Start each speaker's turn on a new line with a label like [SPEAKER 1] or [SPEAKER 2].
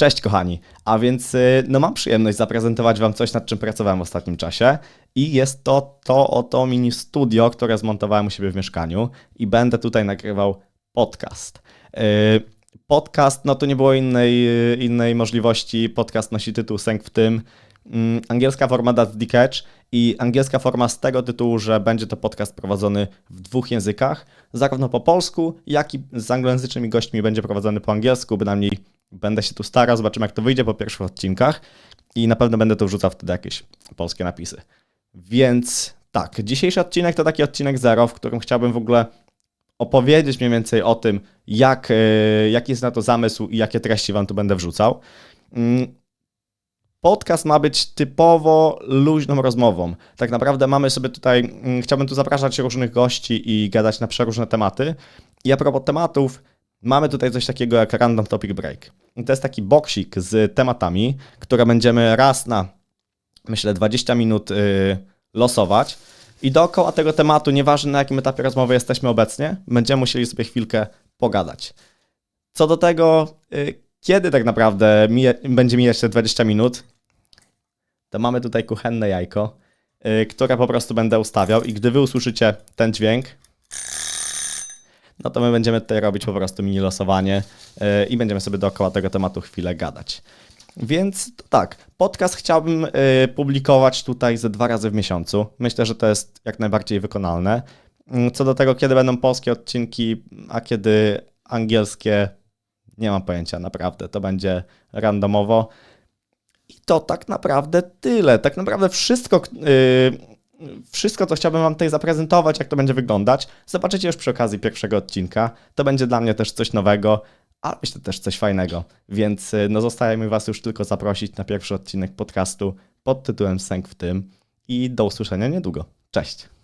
[SPEAKER 1] Cześć kochani, a więc y, no mam przyjemność zaprezentować Wam coś, nad czym pracowałem w ostatnim czasie i jest to to oto mini studio, które zmontowałem u siebie w mieszkaniu i będę tutaj nagrywał podcast. Y, Podcast, no to nie było innej, y, innej możliwości, podcast nosi tytuł Sęk w tym, Mm, angielska forma That's the Catch i angielska forma z tego tytułu, że będzie to podcast prowadzony w dwóch językach, zarówno po polsku, jak i z anglojęzycznymi gośćmi. Będzie prowadzony po angielsku, bynajmniej będę się tu starał, zobaczymy jak to wyjdzie po pierwszych odcinkach i na pewno będę tu wrzucał wtedy jakieś polskie napisy. Więc tak, dzisiejszy odcinek to taki odcinek zero, w którym chciałbym w ogóle opowiedzieć mniej więcej o tym, jak, yy, jaki jest na to zamysł i jakie treści wam tu będę wrzucał. Mm, Podcast ma być typowo luźną rozmową. Tak naprawdę mamy sobie tutaj, mm, chciałbym tu zapraszać różnych gości i gadać na przeróżne tematy. I a propos tematów, mamy tutaj coś takiego jak Random Topic Break. I to jest taki boksik z tematami, które będziemy raz na, myślę, 20 minut y, losować. I dookoła tego tematu, nieważne na jakim etapie rozmowy jesteśmy obecnie, będziemy musieli sobie chwilkę pogadać. Co do tego, y, kiedy tak naprawdę mije, będzie mijać te 20 minut, to mamy tutaj kuchenne jajko, y, które po prostu będę ustawiał i gdy wy usłyszycie ten dźwięk, no to my będziemy tutaj robić po prostu mini losowanie y, i będziemy sobie dookoła tego tematu chwilę gadać. Więc tak, podcast chciałbym y, publikować tutaj ze dwa razy w miesiącu. Myślę, że to jest jak najbardziej wykonalne. Mm, Co do tego, kiedy będą polskie odcinki, a kiedy angielskie, nie mam pojęcia, naprawdę. To będzie randomowo. I to tak naprawdę tyle. Tak naprawdę wszystko, yy, wszystko, co chciałbym Wam tutaj zaprezentować, jak to będzie wyglądać, zobaczycie już przy okazji pierwszego odcinka. To będzie dla mnie też coś nowego, a myślę też coś fajnego. Więc yy, no zostaje mi Was już tylko zaprosić na pierwszy odcinek podcastu pod tytułem Sęk w tym i do usłyszenia niedługo. Cześć!